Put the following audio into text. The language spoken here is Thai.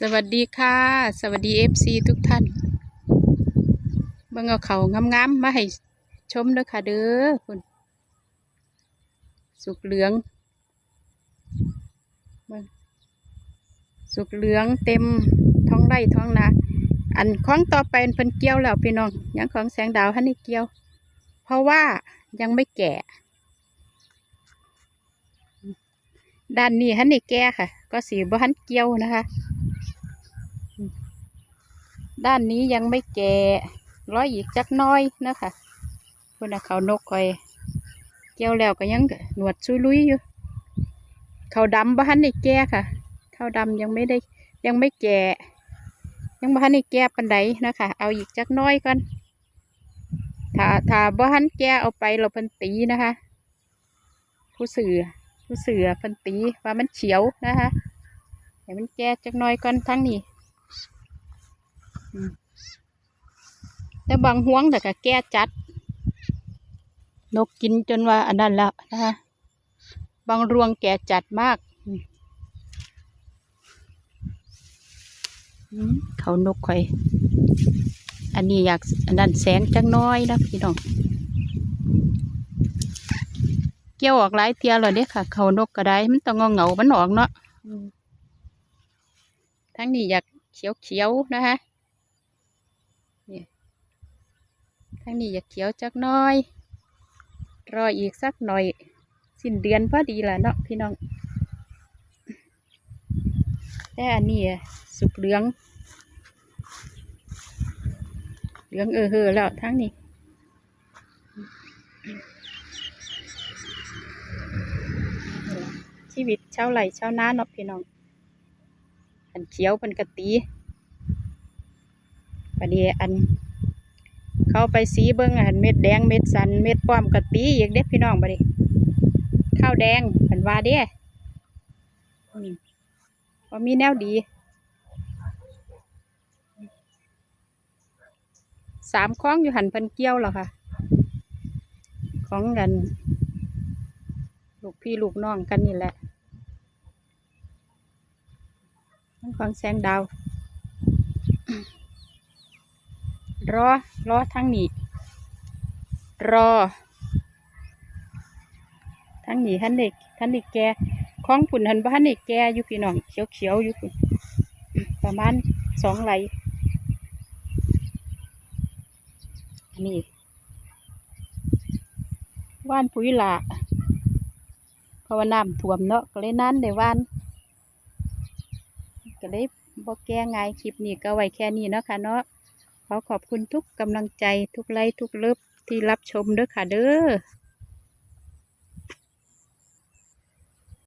สวัสดีค่ะ สวัสดีเอฟซีทุกท่านเบิ่งเอาเขางามๆมาให้ชมเด้อค่ะเด้อคุณสุกเหลืองสุกเหลืองเต็มท้องไร่ท้องนาอันของต่อไปเพิ่นเกี่ยวแล้วพี่น้องยังของแสงดาวฮันนี่เกี่ยว เพราะว่ายังไม่แก่ ด้านนี้ฮันนี่แก่ค่ะ ก็สีบ่ฮันเกี่ยวนะคะ ด้านนี้ยังไม่แก่ร้อยอีกจักน้อยนะคะคนน่ะเขานกคอยเกี่ยวแล้วก็ยังหนวดซุยลุยอยู่ เขาดำบ่ฮันนี่แก่ค่ะ เขาดำยังไม่ได้ยังไม่แก่ ยังบ่ฮันนี่แก่ปันใดนะคะ เอาอีกจักน้อยก่อนถ้าถ้าบ่ฮันแก่เอาไปเราเพิ่นตีนะคะ ผู้เสือผู้เสือเพิ่นตีว่ามันเฉียวนะคะเดี๋ยวมันแก่จักน้อยก่อนทั้งนี้ แต่บางห่วงแต่ก็แก้จัด นกกินจนว่าอันนั้นแล้วนะคะบางรวงแก่จัดมากอืมอืมเขานกข่อยอันนี้อยากอันนั้นแสงจังน้อยนะพี่น้อง เกี่ยวออกหลายเทียแล้วเด้ค่ะ เขานกก็ได้มันต้องเงาเงาๆมันออกเนาะอืมทั้งนี้อยากเขียวเขียวๆนะคะ ทางนี้อยากเขียวจักหน้อย รออีกสักหน่อย สิ้นเดือนพอดีละเนาะพี่น้อง แต่อันนี้สุกเหลือง เหลืองเออเฮอแล้วทั้งนี้ชีวิตชาวไร่ชาวนาเนาะพี่น้องอันเขียวเป็นกะตีประเดี๋ยวอัน เข้าไปสีเบิ้งอันเม็ดแดงเม็ดสันเม็ดป้อมกะตีอีกเด็ดพี่น้องบ่ดิข้าวแดงผันวาเด้อืมว่ามีแนวดีสามคล้องอยู่หันพันเกี้ยวแล้วค่ะ ของกัน ลูกพี่ลูกน้องกันนี่แหละทั้งของแสงดาว รอรอทั้งนี้ รอ ทั้งนี้ท่านเด็กท่านเด็กแกของปุ่นหันบ้านเด็กแกอยู่พี่น้องเขียวเขียวๆอยู่ประมาณสองไหลอันนี้ว่านปุ๋ยหละเพราะว่าน้ำท่วมเนาะก็เลยนั่นได้ว่านก็เลยบ่แก้ง่ายคลิปนี้ก็ไว้แค่นี้เนาะค่ะเนาะ ขอขอบคุณทุกกำลังใจทุกไลค์ทุกเลิฟที่รับชมเด้อค่ะเด้อ